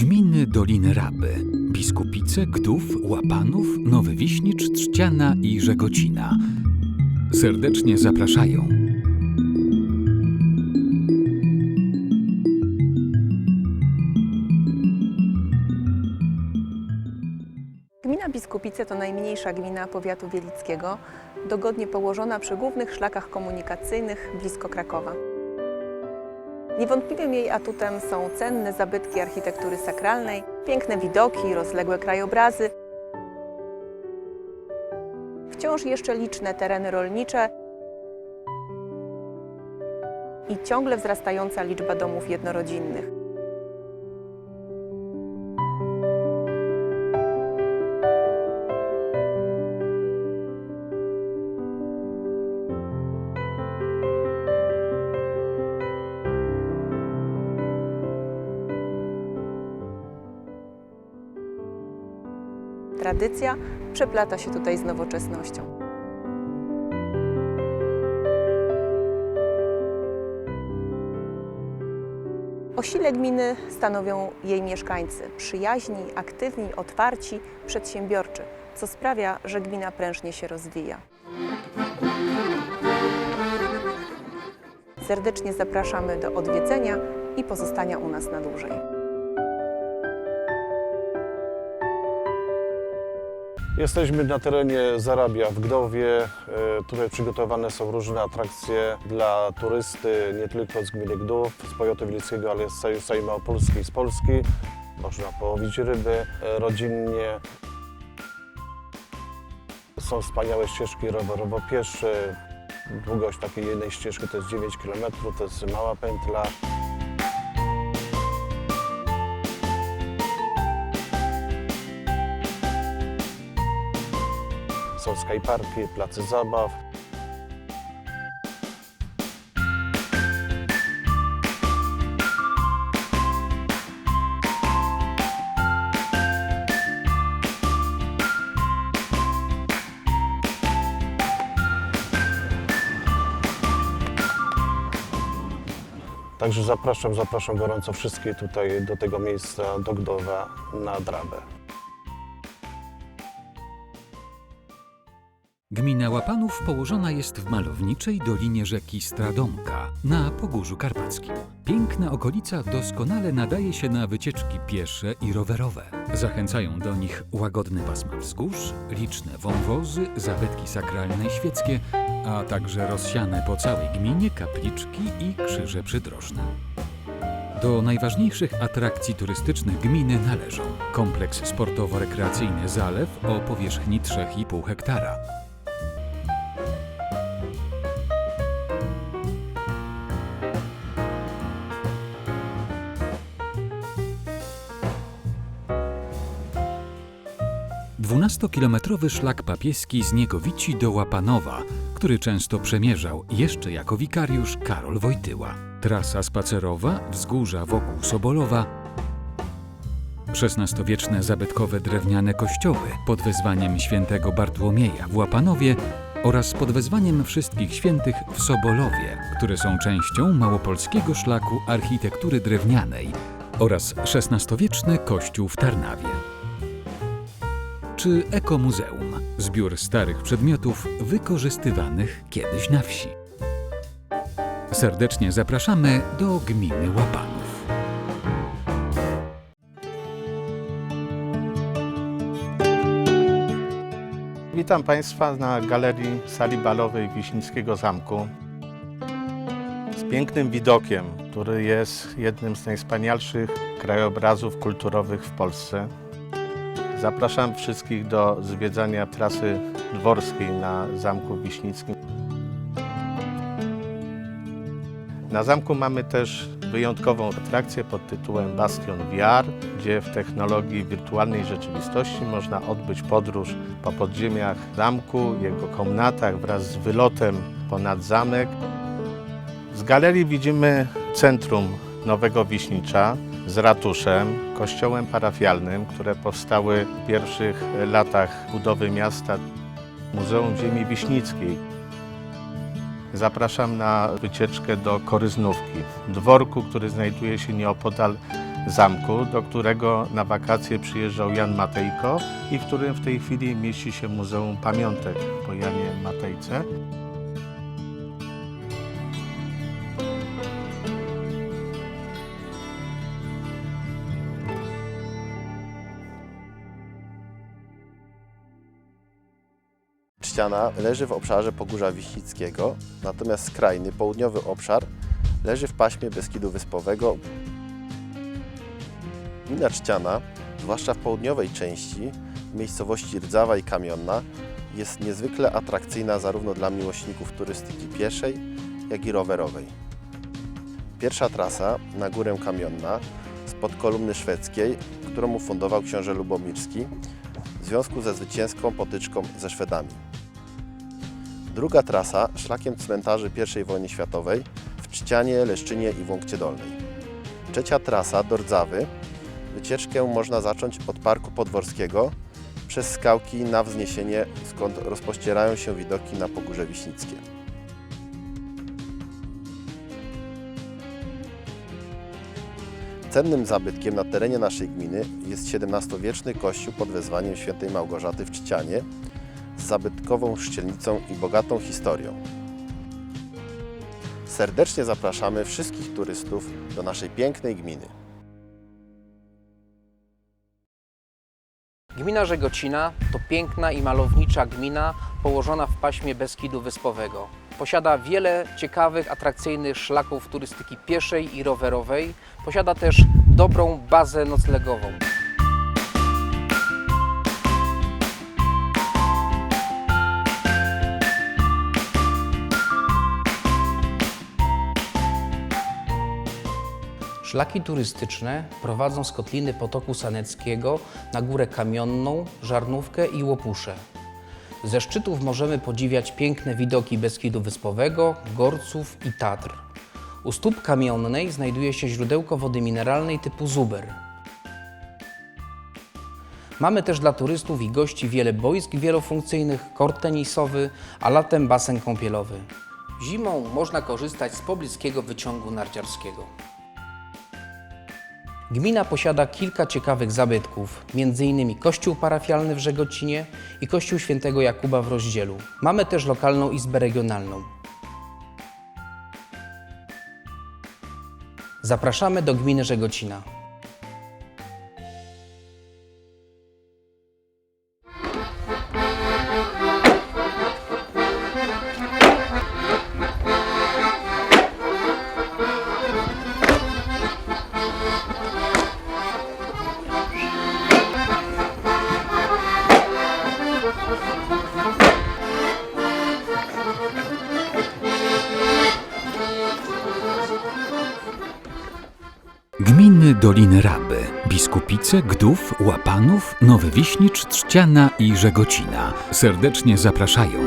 Gminy Doliny Raby, Biskupice, Gdów, Łapanów, Nowy Wiśnicz, Trzciana i Żegocina. Serdecznie zapraszają. Gmina Biskupice to najmniejsza gmina powiatu wielickiego, dogodnie położona przy głównych szlakach komunikacyjnych blisko Krakowa. Niewątpliwym jej atutem są cenne zabytki architektury sakralnej, piękne widoki, rozległe krajobrazy, wciąż jeszcze liczne tereny rolnicze i ciągle wzrastająca liczba domów jednorodzinnych. Tradycja przeplata się tutaj z nowoczesnością. O sile gminy stanowią jej mieszkańcy, przyjaźni, aktywni, otwarci, przedsiębiorczy, co sprawia, że gmina prężnie się rozwija. Serdecznie zapraszamy do odwiedzenia i pozostania u nas na dłużej. Jesteśmy na terenie Zarabia w Gdowie. E, Tutaj przygotowane są różne atrakcje dla turysty, nie tylko z gminy Gdów, z powiatu wilickiego, ale z całej, Małopolski, z Polski. Można połowić ryby e, rodzinnie. Są wspaniałe ścieżki rowerowo-piesze. Długość takiej jednej ścieżki to jest 9 km, to jest mała pętla. Są skateparki, place zabaw. Także zapraszam, zapraszam gorąco wszystkich tutaj do tego miejsca, do Gdowa na Drabę. Gmina Łapanów położona jest w malowniczej dolinie rzeki Stradomka na Pogórzu Karpackim. Piękna okolica doskonale nadaje się na wycieczki piesze i rowerowe. Zachęcają do nich łagodne pasma wzgórz, liczne wąwozy, zabytki sakralne i świeckie, a także rozsiane po całej gminie kapliczki i krzyże przydrożne. Do najważniejszych atrakcji turystycznych gminy należą kompleks sportowo-rekreacyjny Zalew o powierzchni 3,5 hektara, Dwunastokilometrowy szlak papieski z Niegowici do Łapanowa, który często przemierzał jeszcze jako wikariusz Karol Wojtyła. Trasa spacerowa, wzgórza wokół Sobolowa, XVI-wieczne zabytkowe drewniane kościoły pod wezwaniem świętego Bartłomieja w Łapanowie oraz pod wezwaniem wszystkich świętych w Sobolowie, które są częścią małopolskiego szlaku architektury drewnianej oraz XVI-wieczny kościół w Tarnawie czy ekomuzeum, zbiór starych przedmiotów wykorzystywanych kiedyś na wsi. Serdecznie zapraszamy do gminy Łapanów. Witam Państwa na galerii sali balowej Wiśnickiego Zamku z pięknym widokiem, który jest jednym z najwspanialszych krajobrazów kulturowych w Polsce. Zapraszam wszystkich do zwiedzania trasy dworskiej na Zamku Wiśnickim. Na zamku mamy też wyjątkową atrakcję pod tytułem Bastion VR, gdzie w technologii wirtualnej rzeczywistości można odbyć podróż po podziemiach zamku, jego komnatach wraz z wylotem ponad zamek. Z galerii widzimy centrum Nowego Wiśnicza z ratuszem, kościołem parafialnym, które powstały w pierwszych latach budowy miasta, Muzeum Ziemi Wiśnickiej. Zapraszam na wycieczkę do Koryznówki, dworku, który znajduje się nieopodal zamku, do którego na wakacje przyjeżdżał Jan Matejko i w którym w tej chwili mieści się Muzeum Pamiątek po Janie Matejce. Trzciana leży w obszarze Pogórza Wiśnickiego, natomiast skrajny, południowy obszar leży w paśmie Beskidu Wyspowego. Gmina Trzciana, zwłaszcza w południowej części, w miejscowości Rdzawa i Kamionna, jest niezwykle atrakcyjna zarówno dla miłośników turystyki pieszej, jak i rowerowej. Pierwsza trasa na górę Kamionna spod kolumny szwedzkiej, którą ufundował książę Lubomirski w związku ze zwycięską potyczką ze Szwedami. Druga trasa szlakiem cmentarzy I wojny światowej w Czcianie, Leszczynie i Wąkcie Dolnej. Trzecia trasa do Rdzawy. Wycieczkę można zacząć od Parku Podworskiego przez skałki na wzniesienie, skąd rozpościerają się widoki na Pogórze Wiśnickie. Cennym zabytkiem na terenie naszej gminy jest XVII-wieczny kościół pod wezwaniem świętej Małgorzaty w Czcianie, zabytkową szczelnicą i bogatą historią. Serdecznie zapraszamy wszystkich turystów do naszej pięknej gminy. Gmina Żegocina to piękna i malownicza gmina położona w paśmie Beskidu Wyspowego. Posiada wiele ciekawych, atrakcyjnych szlaków turystyki pieszej i rowerowej. Posiada też dobrą bazę noclegową. Szlaki turystyczne prowadzą z kotliny Potoku Saneckiego na Górę Kamionną, Żarnówkę i Łopusze. Ze szczytów możemy podziwiać piękne widoki Beskidu Wyspowego, Gorców i Tatr. U stóp kamionnej znajduje się źródełko wody mineralnej typu Zuber. Mamy też dla turystów i gości wiele boisk wielofunkcyjnych, kort tenisowy, a latem basen kąpielowy. Zimą można korzystać z pobliskiego wyciągu narciarskiego. Gmina posiada kilka ciekawych zabytków, m.in. kościół parafialny w Żegocinie i kościół świętego Jakuba w Rozdzielu. Mamy też lokalną izbę regionalną. Zapraszamy do gminy Żegocina. Raby, Biskupice, Gdów, Łapanów, Nowy Wiśnicz, Trzciana i Żegocina serdecznie zapraszają.